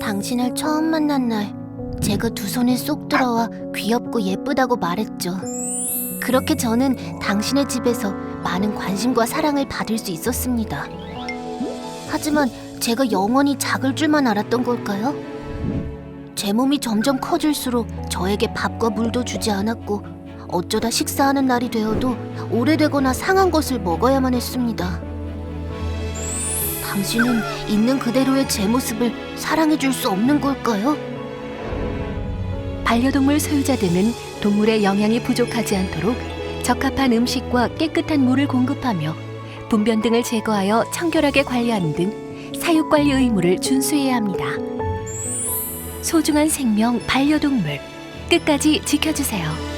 당신을 처음 만난 날 제가 두 손에 쏙 들어와 귀엽고 예쁘다고 말했죠. 그렇게 저는 당신의 집에서 많은 관심과 사랑을 받을 수 있었습니다. 하지만 제가 영원히 작을 줄만 알았던 걸까요? 제 몸이 점점 커질수록 저에게 밥과 물도 주지 않았고 어쩌다 식사하는 날이 되어도 오래되거나 상한 것을 먹어야만 했습니다. 당신은 있는 그대로의 제 모습을 사랑해 줄 수 없는 걸까요? 반려동물 소유자들은 동물의 영양이 부족하지 않도록 적합한 음식과 깨끗한 물을 공급하며 분변 등을 제거하여 청결하게 관리하는 등 사육 관리 의무를 준수해야 합니다. 소중한 생명 반려동물 끝까지 지켜주세요.